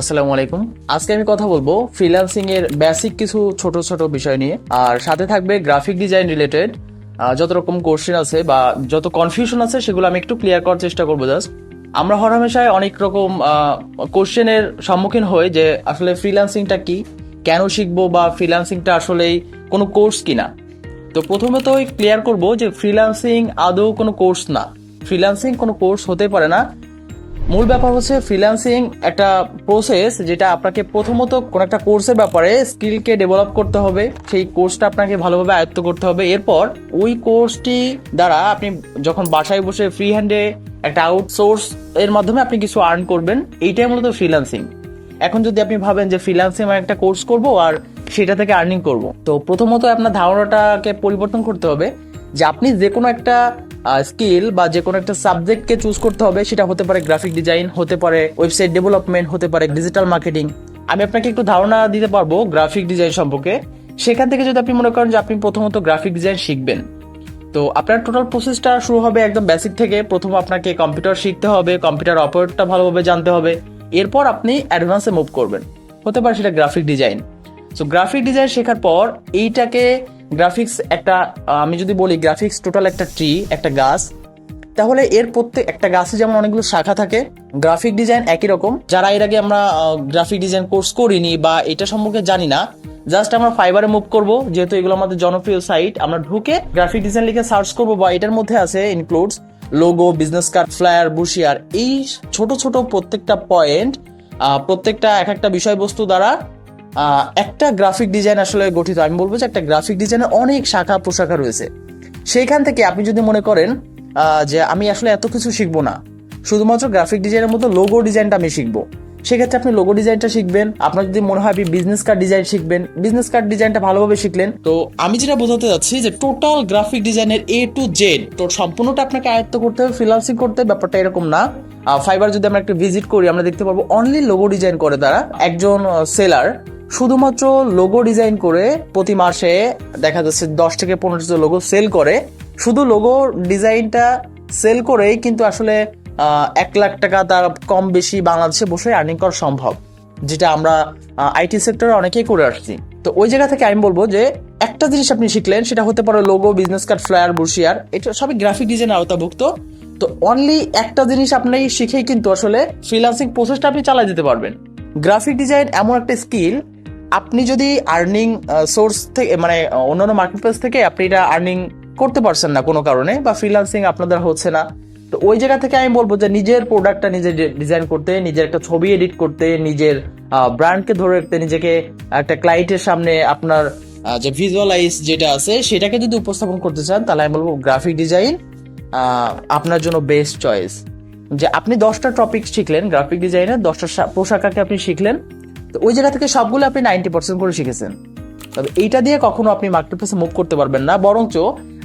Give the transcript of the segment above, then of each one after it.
আসসালামু আলাইকুম। আজকে আমি কথা বলব ফ্রিল্যান্সিং এর বেসিক কিছু ছোট ছোট বিষয় নিয়ে। আর সাথে থাকবে গ্রাফিক ডিজাইন রিলেটেড যত রকম কোশ্চেন আছে বা যত কনফিউশন আছে সেগুলো আমি একটু ক্লিয়ার করার চেষ্টা করব জাস্ট আমরা হরহামেশায় অনেক রকম কোশ্চেনের সম্মুখীন হই যে আসলে ফ্রিল্যান্সিংটা কি, কেন শিখব বা ফ্রিল্যান্সিংটা আসলেই কোনো কোর্স কিনা। তো প্রথমে তো ক্লিয়ার করব যে ফ্রিল্যান্সিং আদৌ কোনো কোর্স না। ফ্রিল্যান্সিং কোনো কোর্স হতে পারে না। মূল ব্যাপার হচ্ছে ফ্রিল্যান্সিং একটা প্রসেস যেটা আপনাকে প্রথমত কোন একটা কোর্সের ব্যাপারে স্কিলকে ডেভেলপ করতে হবে, সেই কোর্সটা আপনাকে ভালোভাবে আয়ত্ত করতে হবে। এরপর ওই কোর্সটি দ্বারা আপনি যখন বাসায় বসে ফ্রি হ্যান্ডে একটা আউটসোর্স এর মাধ্যমে আপনি কিছু আর্ন করবেন, এইটাই মূলত ফ্রিল্যান্সিং এখন যদি আপনি ভাবেন যে ফ্রিল্যান্সিং আমি একটা কোর্স করব আর সেটা থেকে আর্নিং করব, তো প্রথমত আপনার ধারণাটাকে পরিবর্তন করতে হবে যে আপনি যে কোনো একটা স্কিল বা যে কোনো একটা সাবজেক্টকে চুজ করতে হবে, সেটা হতে পারে গ্রাফিক ডিজাইন হতে পারে ওয়েবসাইট ডেভেলপমেন্ট হতে পারে ডিজিটাল মার্কেটিং আমি আপনাকে একটু ধারণা দিতে পারব গ্রাফিক ডিজাইন সম্পর্কে। সেখান থেকে যদি আপনি মনে করেন যে আপনি প্রথমত গ্রাফিক ডিজাইন শিখবেন, তো আপনার টোটাল প্রসেসটা শুরু হবে একদম বেসিক থেকে। প্রথম আপনাকে কম্পিউটার শিখতে হবে কম্পিউটার অপারেটরটা ভালোভাবে জানতে হবে। এরপর আপনি অ্যাডভান্সে মুভ করবেন। হতে পারে সেটা graphic design so graphic design শেখার পর এইটাকে গ্রাফিক্স একটা আমি যদি বলি গ্রাফিক্স টোটাল একটা ট্রি, একটা গাছ, তাহলে এর প্রত্যেক, একটা গাছে যেমন অনেকগুলো শাখা থাকে, গ্রাফিক ডিজাইন একই রকম। যারা এর আগে আমরা গ্রাফিক ডিজাইন কোর্স করিনি বা এটা সম্পর্কে জানি না, জাস্ট আমরা ফাইবারে মুভ করব, যেহেতু এগুলো আমাদের জনপ্রিয় সাইট আমরা ঢুকে গ্রাফিক ডিজাইন লিখে সার্চ করব বা এটার মধ্যে আছে includes logo business card flyer brochure এই ছোট ছোট প্রত্যেকটা পয়েন্ট প্রত্যেকটা এক একটা বিষয়বস্তু দ্বারা একটা গ্রাফিক ডিজাইন আসলে গঠিত। আমি বলব যে একটা গ্রাফিক ডিজাইনের অনেক শাখা প্রশাখা রয়েছে। সেইখান থেকে আপনি যদি মনে করেন যে আমি আসলে এত কিছু শিখব না, শুধুমাত্র গ্রাফিক ডিজাইনের মতো লোগো ডিজাইনটা আমি শিখব। সেক্ষেত্রে আপনি লোগো ডিজাইনটা শিখবেন, আপনার যদি মনে হয় আপনি বিজনেস কার্ড ডিজাইন শিখবেন বিজনেস কার্ড ডিজাইনটা ভালোভাবে শিখলেন। তো আমি যেটা বোঝাতে যাচ্ছি যে টোটাল গ্রাফিক ডিজাইনের এ টু জেড তো সম্পূর্ণটা আপনাকে আয়ত্ত করতে হবে ফ্রিলান্সিং করতে, ব্যাপারটা এরকম না। ফাইবার যদি আমরা একটা ভিজিট করি, আমরা দেখতে পারব অনলি লোগো ডিজাইন করে তারা। একজন সেলার শুধুমাত্র লোগো ডিজাইন করে প্রতি মাসে দেখা যাচ্ছে দশ থেকে পনেরোটা লোগো সেল করে। শুধু লোগো ডিজাইনটা সেল করেই কিন্তু আসলে এক লাখ টাকা তার কম বেশি বাংলাদেশে বসে আর্নিং করা সম্ভব, যেটা আমরা আইটি সেক্টরে অনেকেই করে আসছি। তো ওই জায়গা থেকে আমি বলব যে একটা জিনিস আপনি শিখলেন, সেটা হতে পারে logo business card flyer brochure এটা সবই গ্রাফিক ডিজাইন আওতাভুক্ত। তো অনলি একটা জিনিস আপনি শিখেই কিন্তু আসলে ফ্রিল্যান্সিং প্রসেসটা আপনি চালাই যেতে পারবেন। গ্রাফিক ডিজাইন এমন একটা স্কিল আপনি যদি আর্নিং সোর্স থেকে মানে অন্যান্য মার্কেট প্লেস থেকে আপনি এটা আর্নিং করতে পারছেন না কোনো কারণে বা ফ্রিল্যান্সিং আপনাদের হচ্ছে না, তো ওই জায়গা থেকে আমি বলব যে নিজের প্রোডাক্টটা নিজে ডিজাইন করতে, নিজের একটা ছবি এডিট করতে, নিজের ব্র্যান্ডকে ধরে রাখতে, নিজেকে একটা ক্লায়েন্টের সামনে আপনার যে ভিজুয়ালাইজ যেটা আছে সেটাকে যদি উপস্থাপন করতে চান, তাহলে আমি বলব গ্রাফিক ডিজাইন আপনার জন্য বেস্ট চয়েস যে আপনি দশটা টপিক শিখলেন গ্রাফিক ডিজাইনের দশটা পোশাকাকে আপনি শিখলেন তো ওই জায়গা থেকে সবগুলো আপনি নাইনটি পার্সেন্ট করে শিখেছেন। তবে এইটা দিয়ে কখনো আপনি মার্কেট প্লেসে মুভ করতে পারবেন না, বরঞ্চ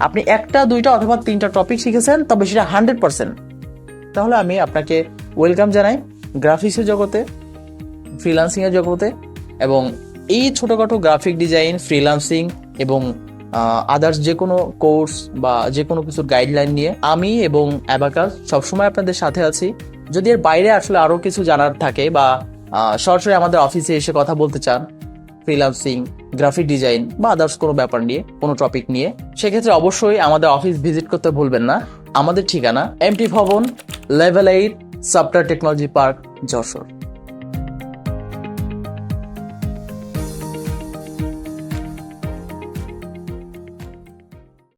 আপনি একটা, দুইটা অথবা তিনটা টপিক শিখেছেন, তবে সেটা হান্ড্রেড পার্সেন্ট তাহলে আমি আপনাকে ওয়েলকাম জানাই গ্রাফিক্সের জগতে ফ্রিলান্সিং এর জগতে, এবং এই ছোটখাটো গ্রাফিক ডিজাইন ফ্রিলান্সিং এবং আদার্স যে কোনো কোর্স বা যে কোনো কিছুর গাইডলাইন নিয়ে আমি এবং অ্যাবাকাস সবসময় আপনাদের সাথে আছি। যদি এর বাইরে আসলে আরও কিছু জানার থাকে বা সরাসরি আমাদের অফিসে এসে কথা বলতে চান ফ্রিলান্সিং গ্রাফিক ডিজাইন বা আদার্স কোনো ব্যাপার নিয়ে, কোনো টপিক নিয়ে, সেক্ষেত্রে অবশ্যই আমাদের অফিস ভিজিট করতে ভুলবেন না। আমাদের ঠিকানা এমটি ভবন level eight software technology park Jashore.